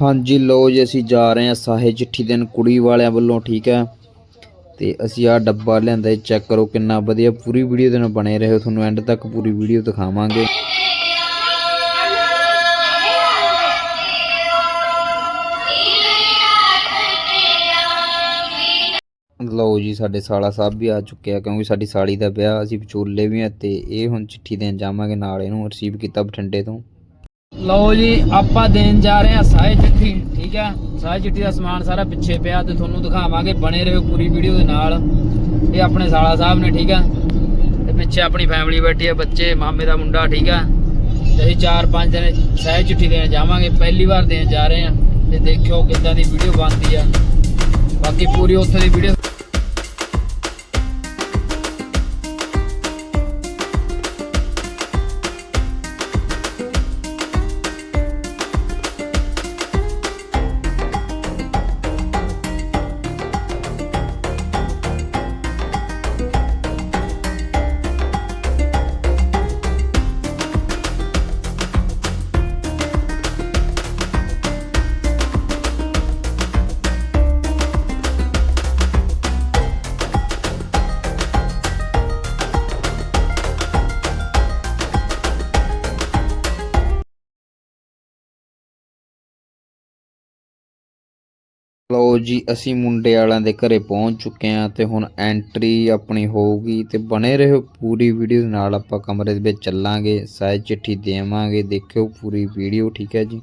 ਹਾਂਜੀ ਲੋ ਜੀ, ਅਸੀਂ ਜਾ ਰਹੇ ਹਾਂ ਸਾਹੇ ਚਿੱਠੀ ਦਿਨ ਕੁੜੀ ਵਾਲਿਆਂ ਵੱਲੋਂ, ਠੀਕ ਹੈ? ਤੇ ਅਸੀਂ ਆਹ ਡੱਬਾ ਲਿਆਂਦਾ ਚੈੱਕ ਕਰੋ ਕਿੰਨਾ ਵਧੀਆ, ਪੂਰੀ ਵੀਡੀਓ ਦੇ ਨਾਲ ਬਣੇ ਰਹੋ, ਤੁਹਾਨੂੰ ਐਂਡ ਤੱਕ ਪੂਰੀ ਵੀਡੀਓ ਦਿਖਾਵਾਂਗੇ। ਲਓ ਜੀ, ਸਾਡੇ ਸਾਲਾ ਸਾਹਿਬ ਵੀ ਆ ਚੁੱਕੇ ਆ ਕਿਉਂਕਿ ਸਾਡੀ ਸਾਲੀ ਦਾ ਵਿਆਹ, ਅਸੀਂ ਵਿਚੋਲੇ ਵੀ ਆ ਤੇ ਇਹ ਹੁਣ ਚਿੱਠੀ ਦੇਣ ਜਾਵਾਂਗੇ ਨਾਲ, ਇਹਨੂੰ ਰਿਸੀਵ ਕੀਤਾ ਬਠਿੰਡੇ ਤੋਂ। ਲਓ ਜੀ, ਆਪਾਂ ਦੇਣ ਜਾ ਰਹੇ ਹਾਂ ਸਾਏ ਚਿੱਠੀ, ਠੀਕ ਹੈ? ਸਾਏ ਚਿੱਠੀ ਦਾ ਸਮਾਨ ਸਾਰਾ ਪਿੱਛੇ ਪਿਆ ਤੇ ਤੁਹਾਨੂੰ ਦਿਖਾਵਾਂਗੇ, ਬਣੇ ਰਹੋ ਪੂਰੀ ਵੀਡੀਓ ਦੇ ਨਾਲ। ਇਹ ਆਪਣੇ ਸਾਲਾ ਸਾਹਿਬ ਨੇ, ਠੀਕ ਹੈ? ਤੇ ਪਿੱਛੇ ਆਪਣੀ ਫੈਮਿਲੀ ਬੈਠੀ ਹੈ, ਬੱਚੇ, ਮਾਮੇ ਦਾ ਮੁੰਡਾ, ਠੀਕ ਹੈ? ਤੇ ਅਸੀਂ ਚਾਰ ਪੰਜ ਦਿਨ ਸਾਏ ਚਿੱਠੀ ਦੇਣ ਜਾਵਾਂਗੇ, ਪਹਿਲੀ ਵਾਰ ਦੇਣ ਜਾ ਰਹੇ ਹਾਂ। ਤੇ ਦੇਖਿਓ ਕਿੱਦਾਂ ਦੀ ਵੀਡੀਓ ਬਣਦੀ ਆ। ਬਾਕੀ ਪੂਰੀ ਉੱਥੇ ਦੀ ਵੀਡੀਓ ਲਓ ਜੀ, ਅਸੀਂ ਮੁੰਡੇ ਵਾਲਿਆਂ ਦੇ ਘਰੇ ਪਹੁੰਚ ਚੁੱਕੇ ਹਾਂ ਤੇ ਹੁਣ ਐਂਟਰੀ ਆਪਣੀ ਹੋਊਗੀ ਤੇ ਬਣੇ ਰਹੋ ਪੂਰੀ ਵੀਡੀਓ ਨਾਲ ਆਪਾਂ ਕਮਰੇ ਦੇ ਵਿੱਚ ਚੱਲਾਂਗੇ ਸਾਇਜ਼ ਚਿੱਠੀ ਦੇਵਾਂਗੇ, ਦੇਖਿਓ ਪੂਰੀ ਵੀਡੀਓ ਠੀਕ ਹੈ ਜੀ?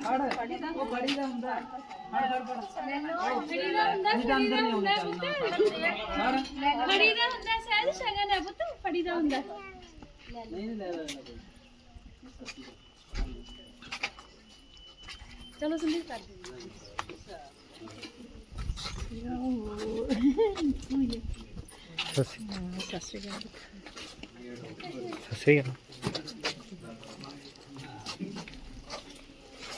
ਉਹ ਬੜੀ ਦਾ ਹੁੰਦਾ ਫੜ ਫੜ ਫੜ ਖੜੀ ਦਾ ਹੁੰਦਾ ਖੜੀ ਦਾ ਹੁੰਦਾ ਪੁੱਤ ਖੜੀ ਦਾ ਹੁੰਦਾ ਸਹਿਜ ਸ਼ਗਨ ਹੈ ਪੁੱਤ ਖੜੀ ਦਾ ਹੁੰਦਾ ਨਹੀਂ ਲੈ ਲੈ ਚਲੋ ਸੰਦੀਪ ਕਰ ਦੇ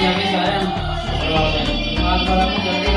ਬਧਾਈਆਂ ਵੀ ਸਾਰਿਆਂ ਨੂੰ। ਪਰਮਾਤਮਾ ਦਾ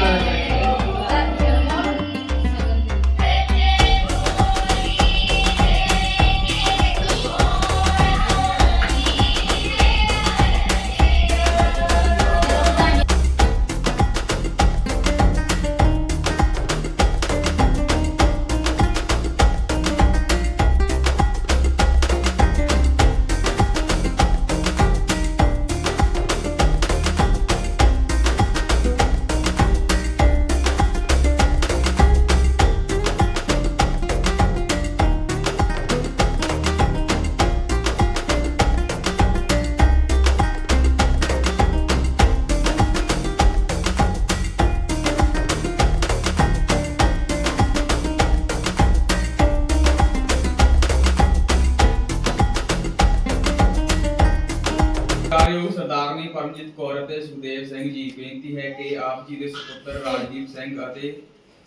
ਸਤਿਕਾਰਯੋਗ ਸਰਦਾਰਨੀ ਪਰਮਜੀਤ ਕੌਰ ਅਤੇ ਸੁਖਦੇਵ ਸਿੰਘ ਜੀ ਬੇਨਤੀ ਹੈ ਕਿ ਆਪ ਜੀ ਦੇ ਸੁਪੁੱਤਰ ਰਾਜਦੀਪ ਸਿੰਘ ਅਤੇ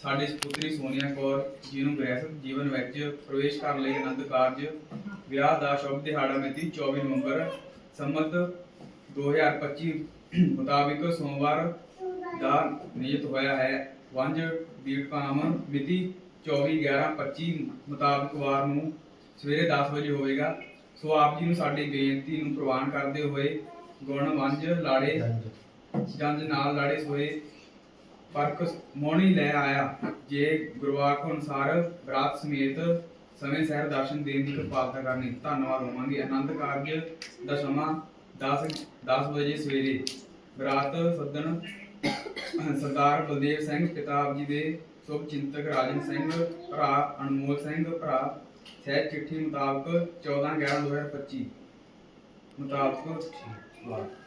ਸਾਡੇ ਸੁਪੁੱਤਰੀ ਸੋਨੀਆ ਕੌਰ ਜੀ ਨੂੰ ਗ੍ਰਹਿਸਥ ਜੀਵਨ ਵਿੱਚ ਪ੍ਰਵੇਸ਼ ਕਰਨ ਲਈ ਆਨੰਦ ਕਾਰਜ, ਵਿਆਹ ਦਾ ਸ਼ੁਭ ਦਿਹਾੜਾ ਮਿਤੀ 24 ਨਵੰਬਰ ਸੰਮਤ 2025 ਮੁਤਾਬਿਕ ਸੋਮਵਾਰ ਦਾ ਨਿਯਤ ਹੋਇਆ ਹੈ। ਵੰਜ ਬੀਟਕਾਮ ਮਿਤੀ 24/11/25 ਮੁਤਾਬਕ ਵਾਰ ਨੂੰ ਸਵੇਰੇ 10 ਵਜੇ ਹੋਵੇਗਾ। ਸੋ ਆਪ ਜੀ ਨੂੰ ਸਾਡੀ ਬੇਨਤੀ ਨੂੰ ਪ੍ਰਵਾਨ ਕਰਦੇ ਹੋਏ ਗੁਣ, ਵੰਜ, ਲਾੜੇ, ਜੰਜ ਨਾਲ ਲਾੜੇ ਸੋਏ ਪਰਖ ਮੋਣੀ ਲੈ ਆਇਆ। ਜੇ ਗੁਰਵਾਕ ਅਨੁਸਾਰ ਬਰਾਤ ਸਮੇਤ ਸਮੇਂ ਸਿਰ ਦਰਸ਼ਨ ਦੇਣ ਦੀ ਕਿਰਪਾਲਤਾ ਕਰਨੀ, ਧੰਨਵਾਦ ਹੋਵਾਂਗੇ। ਆਨੰਦ ਕਾਰਜ ਦਾ ਸਮਾਂ 10 10 ਵਜੇ ਸਵੇਰੇ। ਬਰਾਤ ਸੱਦਣ ਸਰਦਾਰ ਬਲਦੇਵ ਸਿੰਘ, ਪਿਤਾ ਜੀ ਦੇ ਸ਼ੁਭ ਚਿੰਤਕ ਰਾਜਨ ਸਿੰਘ, ਭਰਾ ਅਨਮੋਲ ਸਿੰਘ, ਭਰਾ ਸਹਿ ਚਿੱਠੀ ਮੁਤਾਬਕ 14 11 2025 ਮੁਤਾਬਕ।